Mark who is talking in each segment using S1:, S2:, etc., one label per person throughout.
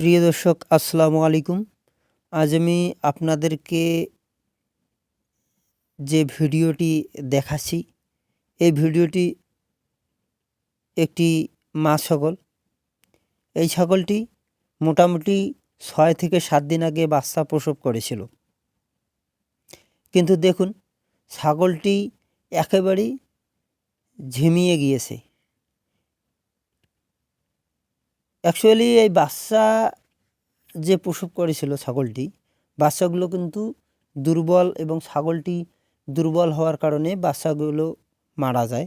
S1: প্রিয় দর্শক, আসসালামু আলাইকুম। আজ আমি আপনাদেরকে যে ভিডিওটি দেখাচ্ছি, এই ভিডিওটি একটি মা ছাগল। এই ছাগলটি মোটামুটি ছয় থেকে সাত দিন আগে বাচ্চা প্রসব করেছিল। কিন্তু দেখুন, ছাগলটি একেবারেই ঝিমিয়ে গিয়েছে। অ্যাকচুয়ালি এই বাচ্চা যে প্রসব করেছিল ছাগলটি, বাচ্চাগুলো কিন্তু দুর্বল এবং ছাগলটি দুর্বল হওয়ার কারণে বাচ্চাগুলো মারা যায়।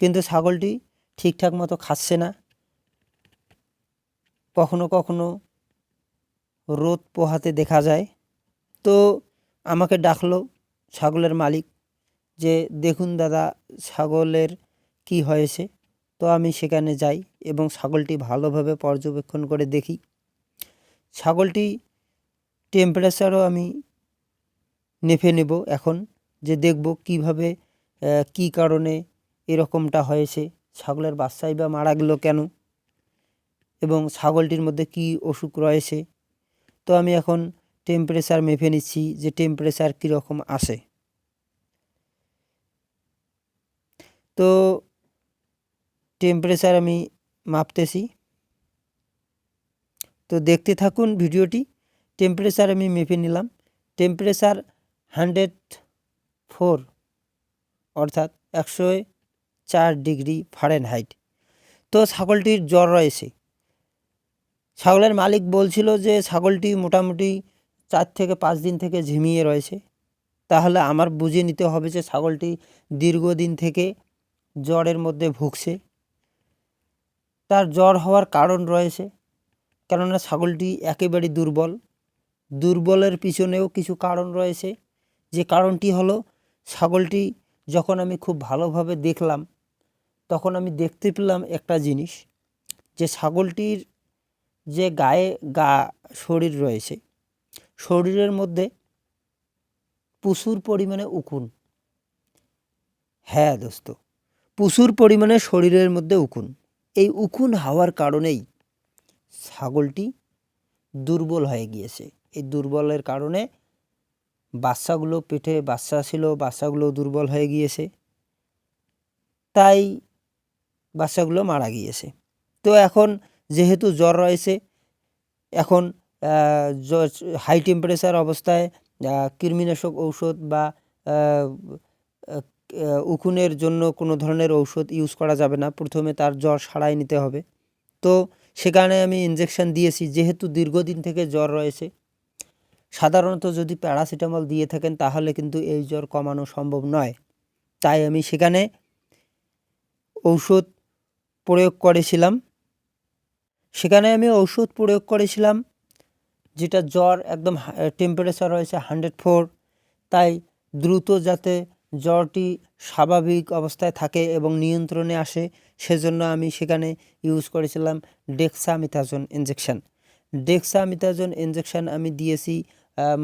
S1: কিন্তু ছাগলটি ঠিকঠাক মতো খাচ্ছে না। কখনো কখনো রোদ পোহাতে দেখা যায়। তো আমাকে ডাকলো ছাগলের মালিক যে, দেখুন দাদা, ছাগলের কি হয়েছে? তো আমি সেখানে যাই এবং ছাগলটি ভালোভাবে পর্যবেক্ষণ করে দেখি। ছাগলটি টেম্পারেচারও আমি নেফে নেব এখন, যে দেখব কীভাবে কি কারণে এরকমটা হয়েছে, ছাগলের বাচ্চাই বা মারা গেল কেন এবং ছাগলটির মধ্যে কি অসুখ রয়েছে। তো আমি এখন টেম্পারেচার মেপে নিচ্ছি যে টেম্পারেচার কীরকম আসে তো টেম্পারেচার আমি মাপতেছি। তো দেখতে থাকুন ভিডিওটি। টেম্পারেচার আমি মেপে নিলাম। টেম্পারেচার হান্ড্রেড ফোর অর্থাৎ একশো চার ডিগ্রি ফারেনহাইট তো ছাগলটির জ্বর রয়েছে। ছাগলের মালিক বলছিল যে ছাগলটি মোটামুটি চার থেকে পাঁচ দিন থেকে ঝিমিয়ে রয়েছে। তাহলে আমার বুঝে নিতে হবে যে ছাগলটি দীর্ঘদিন থেকে জ্বরের মধ্যে ভুগছে। তার জ্বর হওয়ার কারণ রয়েছে। কেননা ছাগলটি একেবারে দুর্বল। দুর্বলের পিছনেও কিছু কারণ রয়েছে। যে কারণটি হলো, ছাগলটি যখন আমি খুব ভালোভাবে দেখলাম, তখন আমি দেখতে পেলাম একটা জিনিস, যে ছাগলটির যে গায়ে গা, শরীর রয়েছে, শরীরের মধ্যে প্রচুর পরিমাণে উকুন। হ্যাঁ দোস্ত, প্রচুর পরিমাণে শরীরের মধ্যে উকুন। এই উকুন হওয়ার কারণেই ছাগলটি দুর্বল হয়ে গিয়েছে। এই দুর্বলের কারণে বাচ্চাগুলো পেটে বাচ্চা ছিল, বাচ্চাগুলো দুর্বল হয়ে গিয়েছে। তাই বাচ্চাগুলো মারা গিয়েছে। তো এখন যেহেতু জ্বর রয়েছে, এখন হাই টেম্পারেচার অবস্থায় কৃমিনাশক ঔষধ বা উকুনের জন্য কোনো ধরনের ঔষধ ইউজ করা যাবে না। প্রথমে তার জ্বর সারাই নিতে হবে। তো সেখানে আমি ইঞ্জেকশান দিয়েছি। যেহেতু দীর্ঘদিন থেকে জ্বর রয়েছে, সাধারণত যদি প্যারাসিটামল দিয়ে থাকেন, তাহলে কিন্তু এই জ্বর কমানো সম্ভব নয়। তাই আমি সেখানে ঔষধ প্রয়োগ করেছিলাম। সেখানে আমি ঔষধ প্রয়োগ করেছিলাম, যেটা জ্বর একদম টেম্পারেচার রয়েছে হান্ড্রেড ফোর তাই দ্রুত যাতে জ্বরটি স্বাভাবিক অবস্থায় থাকে এবং নিয়ন্ত্রণে আসে, সেজন্য আমি সেখানে ইউজ করেছিলাম ডেক্সামিথাজন ইঞ্জেকশান ডেক্সামিথাজন ইঞ্জেকশান আমি দিয়েছি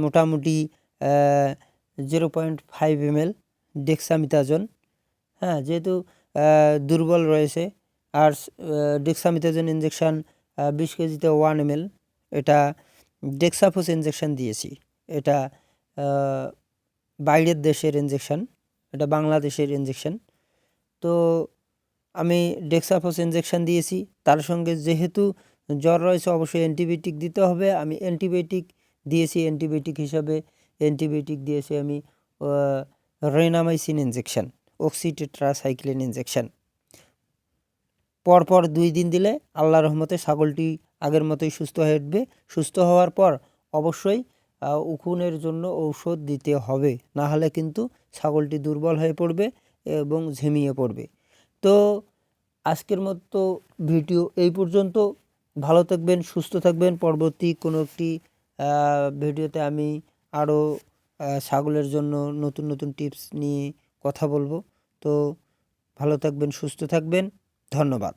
S1: মোটামুটি zero point five M L dexamethasone হ্যাঁ যেহেতু দুর্বল রয়েছে, আর ডেক্সামিথাজন ইঞ্জেকশান বিশ কেজিতে ওয়ান এম এটা ডেক্সাফোস ইঞ্জেকশান দিয়েছি। এটা বাইরের দেশের ইঞ্জেকশান এটা বাংলাদেশের ইঞ্জেকশন তো আমি ডেক্সাফোস ইঞ্জেকশন দিয়েছি। তার সঙ্গে যেহেতু জ্বর রয়েছে, অবশ্যই অ্যান্টিবায়োটিক দিতে হবে। আমি অ্যান্টিবায়োটিক দিয়েছি। অ্যান্টিবায়োটিক হিসাবে অ্যান্টিবায়োটিক দিয়েছি আমি রেনামাইসিন ইঞ্জেকশন অক্সিটেট্রাসাইক্লিন ইঞ্জেকশন পরপর দুই দিন দিলে আল্লাহ রহমতে ছাগলটি আগের মতোই সুস্থ হয়ে উঠবে। সুস্থ হওয়ার পর অবশ্যই উকুনের জন্য ঔষধ দিতে হবে। না হলে কিন্তু ছাগলটি দুর্বল হয়ে পড়বে এবং ঝিমিয়ে পড়বে। তো আজকের মতো ভিডিও এই পর্যন্ত। ভালো থাকবেন, সুস্থ থাকবেন। পরবর্তী কোনো একটি ভিডিওতে আমি আরও ছাগলের জন্য নতুন নতুন টিপস নিয়ে কথা বলব। তো ভালো থাকবেন, সুস্থ থাকবেন। ধন্যবাদ।